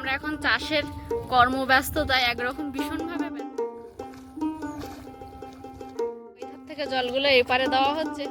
আমরা এখন চাষের কর্মব্যস্ততায় একরকম ভীষণভাবে। থেকে জলগুলো এপারে দেওয়া হচ্ছে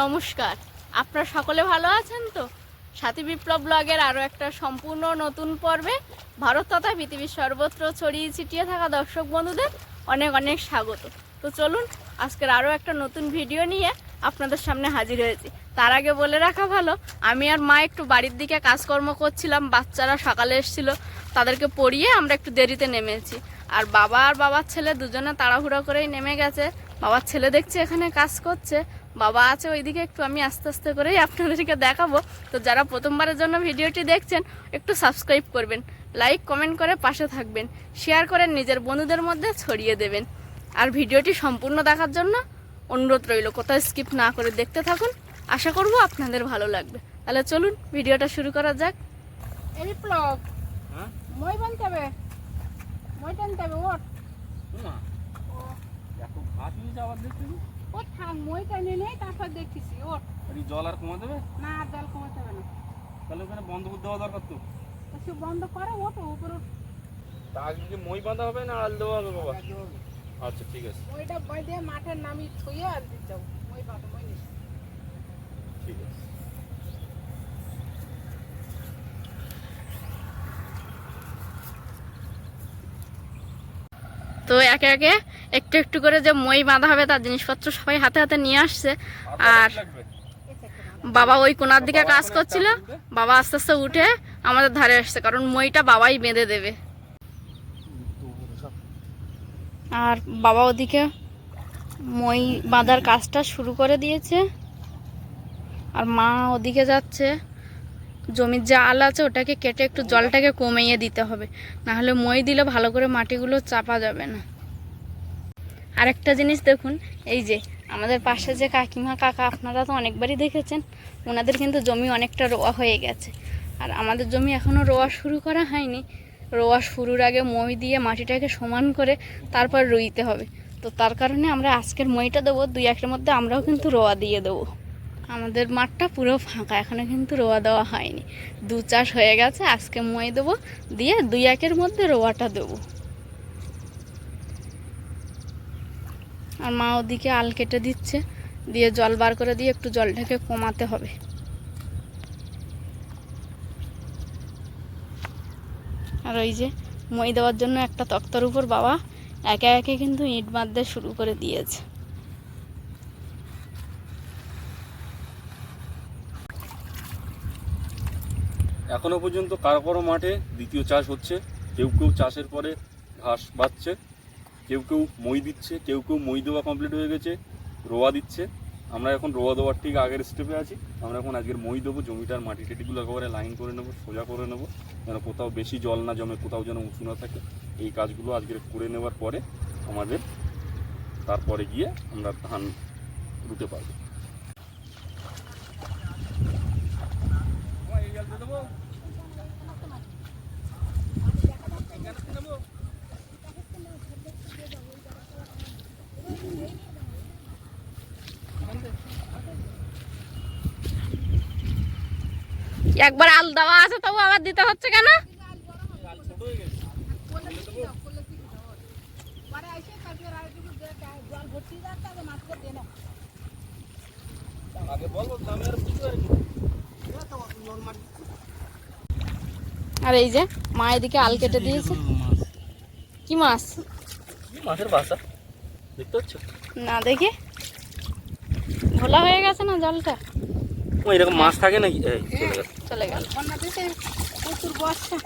নমস্কার। আপনারা সকলে ভালো আছেন তো? সাথী বিপ্লব ব্লগের আরও একটা সম্পূর্ণ নতুন পর্বে ভারত তথা পৃথিবীর সর্বত্র ছড়িয়ে ছিটিয়ে থাকা দর্শক বন্ধুদের অনেক অনেক স্বাগত। তো চলুন, আজকের আরও একটা নতুন ভিডিও নিয়ে আপনাদের সামনে হাজির হয়েছি। তার আগে বলে রাখা ভালো, আমি আর মা একটু বাড়ির দিকে কাজকর্ম করছিলাম, বাচ্চারা সকালে এসেছিল, তাদেরকে পড়িয়ে আমরা একটু দেরিতে নেমেছি। আর বাবা আর বাবার ছেলে দুজনে তাড়াহুড়ো করেই নেমে গেছে। বাবার ছেলে দেখছে এখানে কাজ করছে বাবা আছে ওইদিকে একটু আমি আস্তে আস্তে করেই আপনাদেরকে দেখাবো। তো যারা প্রথমবারের জন্য ভিডিওটি দেখছেন একটু সাবস্ক্রাইব করবেন লাইক কমেন্ট করে পাশে থাকবেন শেয়ার করে নিজের বন্ধুদের মধ্যে ছড়িয়ে দেবেন। আর ভিডিওটি সম্পূর্ণ দেখার জন্য অনুরোধ রইল কোথাও স্কিপ না করে দেখতে থাকুন। আশা করব আপনাদের ভালো লাগবে। তাহলে চলুন ভিডিওটা শুরু করা যাক। এই হ্যাঁ? মই বানতে হবে। মই টানতে হবে ওট এত ঘাস হয়েছে আবার দেখছি। ও থাক মই টানে নেই তারপর দেখতেছি এই জল আর কমা দেবে না আর জল হবে না। তাহলে ওখানে বন্ধ করে দেওয়া দরকার তো। সে বন্ধ করে ওটো উপরে তা আগে মই বাঁধা হবে না আল দেওয়া হবে বাবা? আচ্ছা ঠিক আছে। ওইটা বাঁধে মাঠের নামি থুয়ে আর দিতে যাব মই বাঁধো মই তো একে একে একটু একটু করে যে মই বাঁধা হবে তার জিনিসপত্র সবাই হাতে হাতে নিয়ে আসছে। আর বাবা ওই কোনার দিকে কাজ করছিল। বাবা আস্তে আস্তে উঠে আমাদের ধারে আসছে কারণ মইটা বাবাই বেঁধে দেবে। আর বাবা ওদিকে মই বাঁধার কাজটা শুরু করে দিয়েছে। আর মা ওদিকে যাচ্ছে। জমির যে আল আছে ওটাকে কেটে একটু জলটাকে কমিয়ে দিতে হবে। না হলে মই দিলে ভালো করে মাটিগুলো চাপা যাবে না। আরেকটা জিনিস দেখুন, এই যে আমাদের পাশে যে কাকিমা কাকা আপনারা তো অনেকবারই দেখেছেন, ওনাদের কিন্তু জমি অনেকটা রোয়া হয়ে গেছে। আর আমাদের জমি এখনও রোয়া শুরু করা হয়নি। রোয়া শুরুর আগে মই দিয়ে মাটিটাকে সমান করে তারপর রুইতে হবে। তো তার কারণে আমরা আজকের মইটা দেবো, দুই একের মধ্যে আমরাও কিন্তু রোয়া দিয়ে দেবো। আমাদের মাঠটা পুরো ফাঁকা, এখনও কিন্তু রোয়া দেওয়া হয়নি। দু চাষ হয়ে গেছে, আজকে মই দেবো, দিয়ে দুই একের মধ্যে রোয়াটা দেবো। আর মা ওদিকে আল কেটে দিচ্ছে, দিয়ে জল বার করে দিয়ে একটু জলটাকে কমাতে হবে। আর ওই যে মই দেওয়ার জন্য একটা তক্তার উপর বাবা একে একে কিন্তু ইট বাঁধতে শুরু করে দিয়েছে। এখনও পর্যন্ত কারও কারও মাঠে দ্বিতীয় চাষ হচ্ছে। কেউ কেউ চাষের পরে ঘাস বাচ্ছে কেউ কেউ মই দিচ্ছে, কেউ কেউ মই দেওয়া কমপ্লিট হয়ে গেছে, রোয়া দিচ্ছে। আমরা এখন রোয়া দেওয়ার ঠিক আগের স্টেপে আছি। আমরা এখন আজকের মই দেবো, জমিটার মাটি টেটিগুলো একেবারে লাইন করে নেব, সোজা করে নেব, যেন কোথাও বেশি জল না জমে, কোথাও যেন উঁচু না থাকে। এই কাজগুলো আজকের করে নেওয়ার পরে আমাদের তারপরে গিয়ে আমরা ধান রুতে পারব। একবার আল দেওয়া আছে তবু আবার দিতে হচ্ছে কেন? আর এই যে মা এদিকে আল কেটে দিয়েছে। কি মাছ? মাছের বাসা? দেখতে পাচ্ছ? না দেখি। ঘোলা হয়ে গেছে না জলটা? এরকম মাছ থাকে নাকি? চলে গেল। প্রচুর বর্ষা।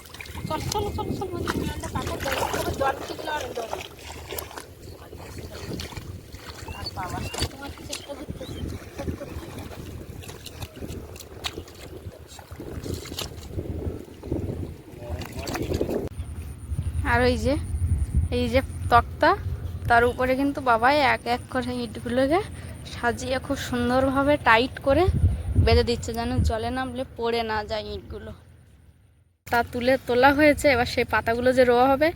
আর ওই যে এই যে তক্তা তার উপরে কিন্তু বাবাই এক এক করে ইটগুলোকে সাজিয়ে খুব সুন্দরভাবে টাইট করে বেঁধে দিচ্ছে যেন জলে নামলে পড়ে না যায় ইটগুলো। তা তুলে তোলা হয়েছে, এবার সেই পাতাগুলো যে রোয়া হবে,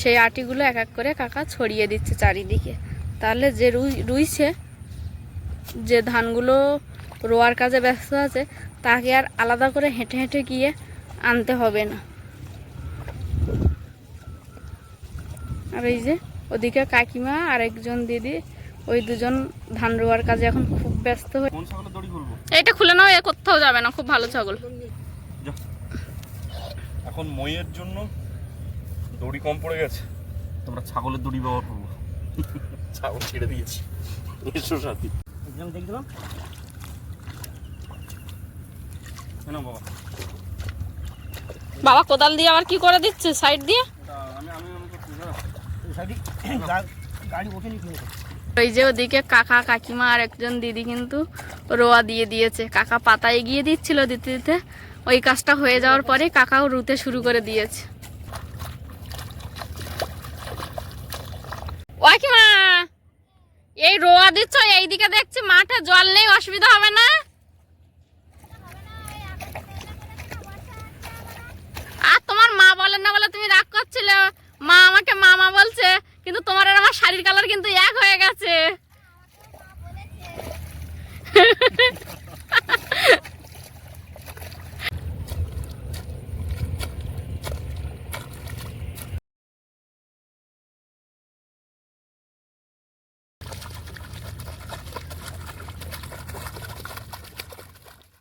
সেই আটিগুলো এক এক করে কাকা ছড়িয়ে দিচ্ছে চারিদিকে। তাহলে যে রুই, রুইছে, যে ধানগুলো রোয়ার কাজে ব্যস্ত আছে, তাকে আর আলাদা করে হেঁটে হেঁটে গিয়ে আনতে হবে না। আর এই যে ওদিকে কাকিমা আর একজন দিদি, ওই দুজন ধান রোয়ার কাজে এখন খুব ব্যস্ত হয়ে কোন ছাগলের দড়ি খুলবো? এইটা খুলে নাও এ কোথাও যাবে না খুব ভালো ছাগল। এখন মইয়ের জন্য দড়ি কম পড়ে গেছে। তোমরা ছাগলের দড়ি ব্যবহার করব। ছাগল ছেড়ে দিয়েছি। এসো সাথী। দেখলাম কেন বাবা। বাবা কোদাল দিয়ে আবার কি করে দিচ্ছে? সাইড দিয়ে? আমি আমি আমি করছি না গাড়ি ওঠেনি কিন্তু ওই যে ওদিকে কাকা কাকিমা আর একজন দিদি কিন্তু রোয়া দিয়ে দিয়েছে। কাকা পাতা এগিয়ে দিচ্ছিল দিতে দিতে। ওই কাজটা হয়ে যাওয়ার পরে কাকাও রুতে শুরু করে দিয়েছে। ওয়াকিমা, এই রোয়া দিচ্ছ, এইদিকে দেখছি মাঠে জল নেই, অসুবিধা হবে না? আর তোমার মা বলেন না বলে তুমি রাগ করছিলে? মা আমাকে মামা বলছে কিন্তু তোমার আর আমার শাড়ির কালার কিন্তু এক হয়ে গেছে।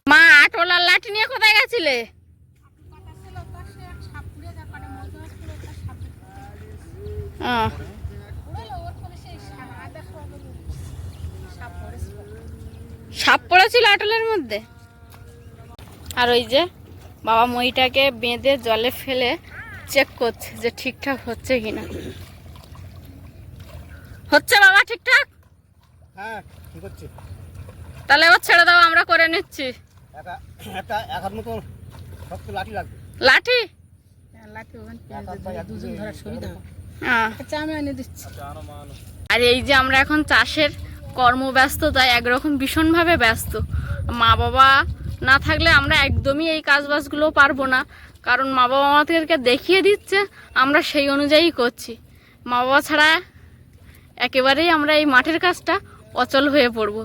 মা আটোলার লাঠি নিয়ে কোথায় গেছিলে? আহ। সাপ পড়েছিল আটলের মধ্যে। আর ওই যে বাবা মইটাকে বেঁধে জলে ফেলে চেক করছে যে ঠিকঠাক হচ্ছে কিনা। হচ্ছে বাবা ঠিকঠাক? হ্যাঁ ঠিক হচ্ছে। তাহলে এবার ছেড়ে দাও আমরা করে নিচ্ছি। লাঠি সুবিধা হ্যাঁ। আচ্ছা আমি দিচ্ছি। আর এই যে আমরা এখন চাষের কর্মব্যস্ততায় একরকম ভীষণভাবে ব্যস্ত। মা বাবা না থাকলে আমরা একদমই এই কাজবাজগুলো পারব না। কারণ মা বাবা আমাদেরকে দেখিয়ে দিচ্ছে আমরা সেই অনুযায়ী করছি। মা বাবা ছাড়া একেবারেই আমরা এই মাঠের কাজটা অচল হয়ে পড়ব।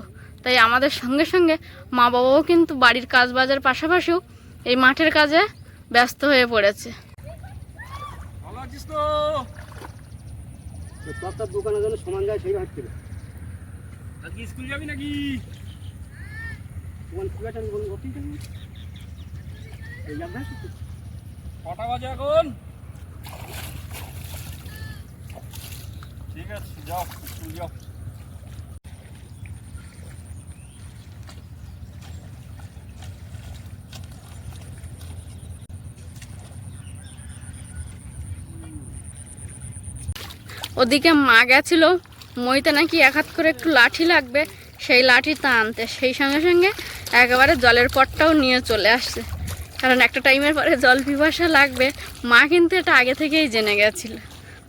তাই আমাদের সঙ্গে সঙ্গে মা বাবাও কিন্তু বাড়ির কাজবাজের পাশাপাশিও এই মাঠের কাজে ব্যস্ত হয়ে পড়েছে। ভালো আছিস দোকানের জন্য সমান যায় সেই আজকে স্কুল যাবি নাকি? তোমার কি আছে আমি বলুন করতেই এই যাবে কটা বাজে এখন? ঠিক আছে যাও স্কুল যাও। ওদিকে মা গেছিল। মইতে নাকি এক হাত করে একটু লাঠি লাগবে সেই লাঠিটা আনতে। সেই সঙ্গে সঙ্গে একেবারে জলের পটটাও নিয়ে চলে আসছে। কারণ একটা টাইমের পরে জল পিপাসা লাগবে। মা কিন্তু এটা আগে থেকেই জেনে গেছিল।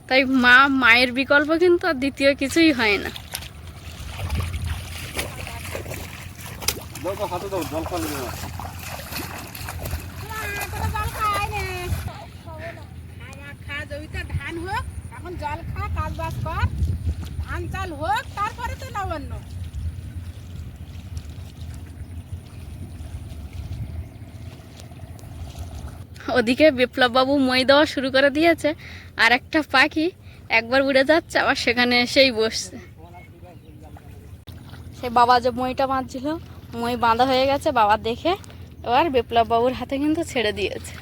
তাই মা মায়ের বিকল্প কিন্তু আর দ্বিতীয় কিছুই হয় না। জল খা ধান হোক এখন জল খা কাজ বাজ কর। ধান চাল হোক তারপরে তো নবান্ন। ওদিকে বিপ্লববাবু মই দেওয়া শুরু করে দিয়েছে আর একটা পাখি একবার উড়ে যাচ্ছে আবার সেখানে এসেই বসছে। সে বাবা যে মইটা বাঁধছিল মই বাঁধা হয়ে গেছে বাবা দেখে এবার বিপ্লববাবুর হাতে কিন্তু ছেড়ে দিয়েছে।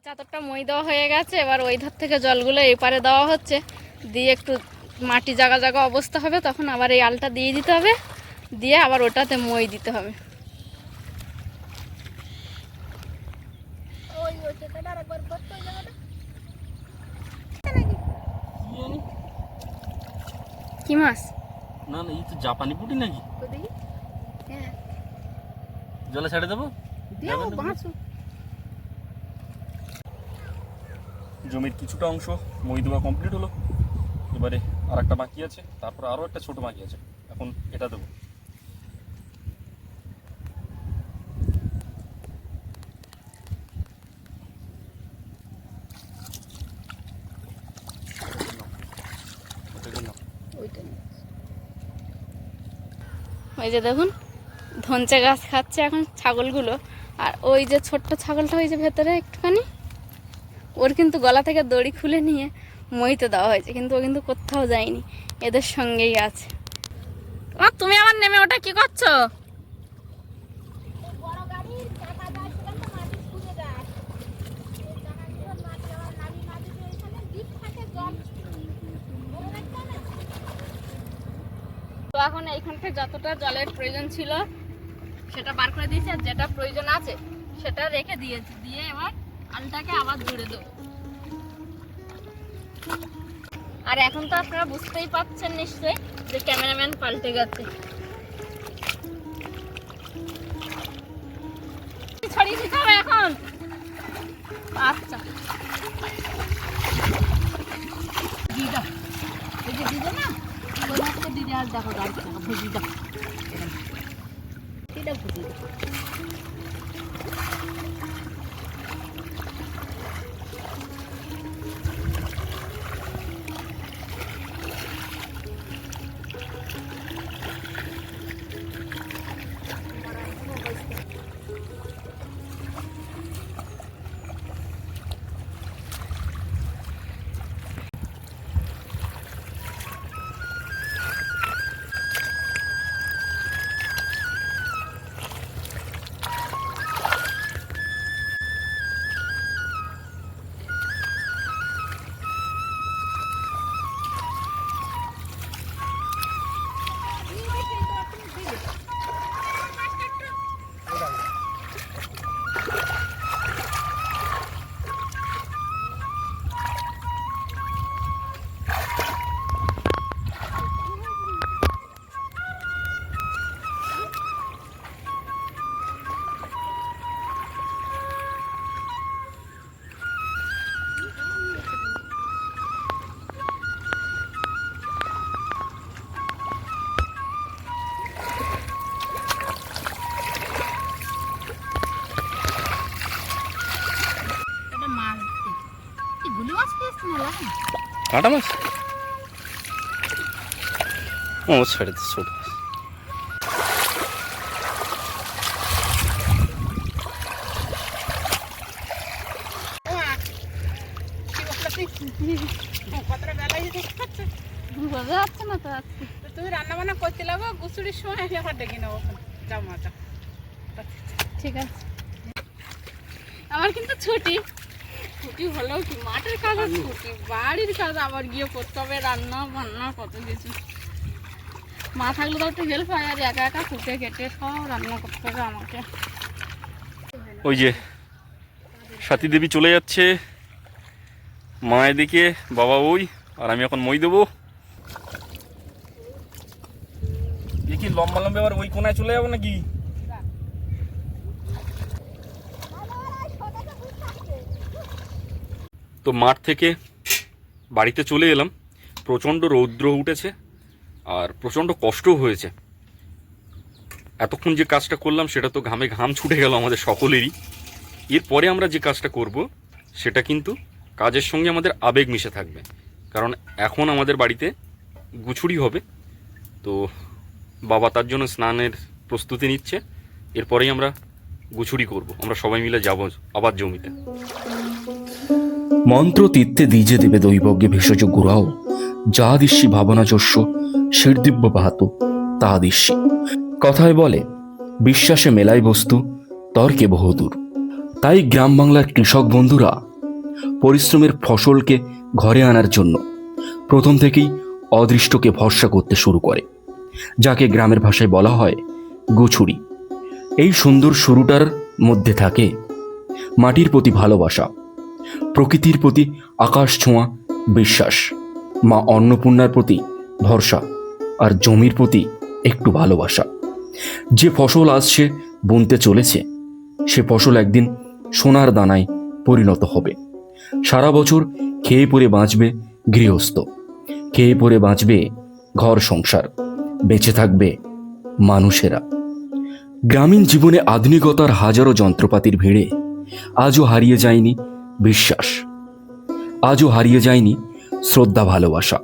এই চাদরটা মই দেওয়া হয়ে গেছে এবার ওই ধার থেকে জলগুলো এপারে দেওয়া হচ্ছে। দিয়ে একটু মাটি জায়গা জায়গা অবস্থা হবে তখন আবার এই আলটা দিয়ে দিতে হবে। দিয়ে আবার ওটাতে মই দিতে হবে। কি মাছ? না না এই তো জাপানি পুটি নাকি? দেখি। হ্যাঁ। জলে ছেড়ে দেবো দিয়ে যাবে না? বাঁচো জমির কিছুটা অংশ মই দেওয়া কমপ্লিট হলো। এবারে আর একটা বাকি আছে, তারপর আরও একটা ছোট বাকি আছে। এখন এটা দেবো। ওই যে দেখুন, ধনচে গাছ খাচ্ছে এখন ছাগলগুলো। আর ওই যে ছোট্ট ছাগলটা ওই যে ভেতরে একটুখানি ওর কিন্তু গলা থেকে দড়ি খুলে নিয়ে মইতে দেওয়া হয়েছে, কিন্তু ও কিন্তু কোথাও যায়নি, এদের সঙ্গেই আছে। তুমি আমার নেমে ওটা কি করছ? তো এখন এইখানটা যতটা জলের প্রয়োজন ছিল, সেটা বার করে দিয়েছি, আর যেটা প্রয়োজন আছে, সেটা রেখে দিয়েছি দিয়ে এবার আলটাকে আবার জুড়ে দেবো। আর এখন তো আপনারা বুঝতেই পাচ্ছেন নিশ্চয়ই যে ক্যামেরাম্যান পাল্টে গেছে। এখন। আচ্ছা। দিদা দিদা না, দিদা আর দেখো গাড়ি চাকা ভুজি কাটা মাছ ও ছেড়ে দিচ্ছে ছোট মাছ। হয়ে তুমি রান্না বান্না করতে লাগো সময় আমি আবার ডেকে নেব যাও মাটা ঠিক আছে। আমার কিন্তু ছুটি। ছুটি হলেও কি মাঠের কাজ আর ছুটি বাড়ির কাজ আবার গিয়ে করতে হবে, রান্না বান্না কত কিছু। মা থাকলে তো একটু হেল্প হয়, আর একা একা ফুটে কেটে সব রান্না করতে হবে আমাকে। ওই যে, সাথী দেবী চলে যাচ্ছে। মা এদিকে, বাবা ওই, আর আমি এখন মই দেবো। দেখি লম্বা লম্বা এবার ওই কোনায় চলে যাব নাকি? তো মাঠ থেকে বাড়িতে চলে এলাম। প্রচণ্ড রৌদ্র উঠেছে আর প্রচণ্ড কষ্টও হয়েছে। এতক্ষণ যে কাজটা করলাম, সেটা তো ঘামে ঘাম ছুটে গেল আমাদের সকলেরই। এরপরে আমরা যে কাজটা করব, সেটা কিন্তু কাজের সঙ্গে আমাদের আবেগ মিশে থাকবে। কারণ এখন আমাদের বাড়িতে গুছুরি হবে। তো বাবা তার জন্য স্নানের প্রস্তুতি নিচ্ছে। এরপরেই আমরা গুছুড়ি করব। আমরা সবাই মিলে যাব আবার জমিতে। মন্ত্র তীর্থে দ্বিজে দেবে দৈবজ্ঞে ভেষজ গুড়াও যা দিস্যি ভাবনা চস্য শিরদিব্য পাহাত তা দিস্যি কথায় বলে, বিশ্বাসে মেলাই বস্তু, তর্কে বহুদূর। তাই গ্রাম বাংলার কৃষক বন্ধুরা, পরিশ্রমের ফসলকে ঘরে আনার জন্য প্রথম থেকেই অদৃষ্টকে ভরসা করতে শুরু করে, যাকে গ্রামের ভাষায় বলা হয় গুছুরি। এই সুন্দর শুরুটার মধ্যে থাকে মাটির প্রতি ভালোবাসা। প্রকৃতির প্রতি আকাশ ছোঁয়া, বিশ্বাস। মা অন্নপূর্ণার প্রতি ভরসা আর জমির প্রতি একটু ভালোবাসা। যে ফসল আসছে বুনতে চলেছে, সে ফসল একদিন সোনার দানায় পরিণত হবে। সারা বছর খেয়ে পরে বাঁচবে গৃহস্থ, খেয়ে পরে বাঁচবে ঘর সংসার, বেঁচে থাকবে মানুষেরা। গ্রামীণ জীবনে আধুনিকতার হাজারো যন্ত্রপাতির ভিড়ে আজও হারিয়ে যায়নি বিশ্বাস। আজও হারিয়ে যায়নি শ্রদ্ধা ভালোবাসা।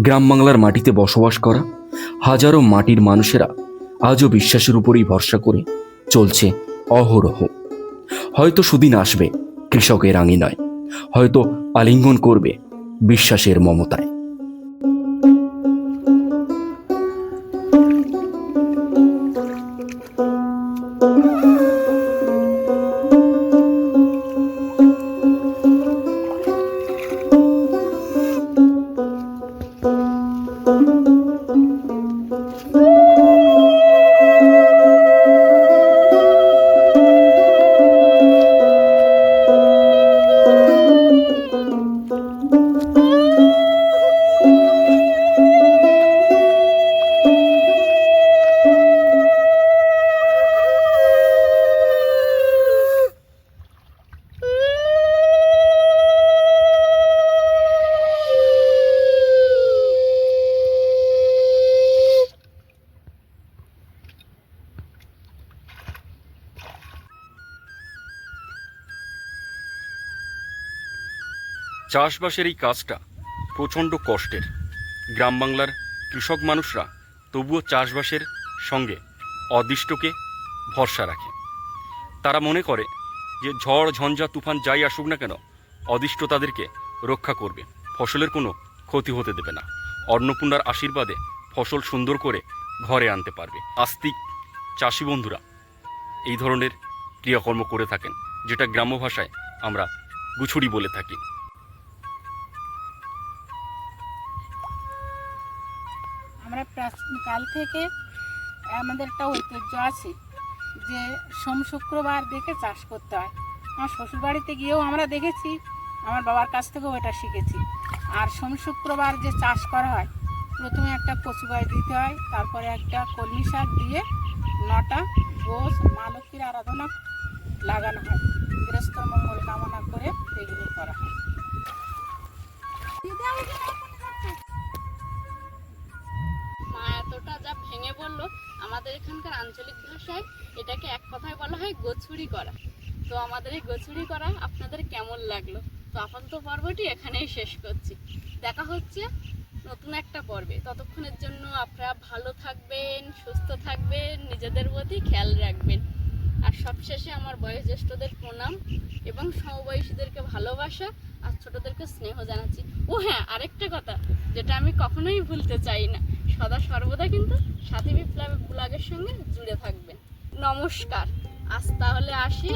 গ্রাম বাংলার মাটিতে বসবাস করা হাজারো মাটির মানুষেরা আজও বিশ্বাসের উপরেই ভরসা করে চলছে অহরহ। হয়তো সুদিন আসবে কৃষকের আঙিনায়, হয়তো আলিঙ্গন করবে বিশ্বাসের মমতায়। চাষবাসের এই কাজটা প্রচণ্ড কষ্টের। গ্রাম বাংলার কৃষক মানুষরা তবুও চাষবাসের সঙ্গে অদৃষ্টকে ভরসা রাখে। তারা মনে করে যে ঝড়, ঝঞ্ঝা, তুফান যাই আসুক না কেন, অদৃষ্ট তাদেরকে রক্ষা করবে। ফসলের কোনো ক্ষতি হতে দেবে না। অন্নপূর্ণার আশীর্বাদে ফসল সুন্দর করে ঘরে আনতে পারবে। আস্তিক চাষি বন্ধুরা, এই ধরনের ক্রিয়াকর্ম করে থাকেন, যেটা গ্রাম্য ভাষায় আমরা গুছুরি বলে থাকি। আমরা প্রাচীনকাল থেকে আমাদের একটা ঐতিহ্য আছে যে সোম শুক্রবার দেখে চাষ করতে হয়। আমার শ্বশুরবাড়িতে গিয়েও আমরা দেখেছি, আমার বাবার কাছ থেকেও এটা শিখেছি। আর সোম শুক্রবার যে চাষ করা হয়, প্রথমে একটা কচু গাছ দিতে হয়, তারপরে একটা কলমি শাক দিয়ে নটা গোস মা লক্ষ্মীর আরাধনা লাগানো হয়। গৃহস্থ মঙ্গল কামনা করে এগুলো করা হয়। এতটা যা ভেঙে বলল আমাদের এখানকার আঞ্চলিক ভাষায় এটাকে এক কথায় বলা হয় গোছুরি করা। তো আমাদের এই গোছুরি করা আপনাদের কেমন লাগল? তো আপাতত পর্বটি এখানেই শেষ করছি। দেখা হচ্ছে নতুন একটা পর্বে। ততক্ষণের জন্য আপনারা ভালো থাকবেন, সুস্থ থাকবেন, নিজেদের প্রতি খেয়াল রাখবেন। আর সবশেষে আমার বয়োজ্যেষ্ঠদের প্রণাম এবং সমবয়সীদেরকে ভালোবাসা আর ছোটদেরকে স্নেহ জানাচ্ছি। ও হ্যাঁ আরেকটা কথা যেটা আমি কখনোই ভুলতে চাই না। সদা সর্বদা কিন্তু সাথী বিপ্লব ব্লগের সঙ্গে জুড়ে থাকবেন। নমস্কার। আজ তাহলে আসি।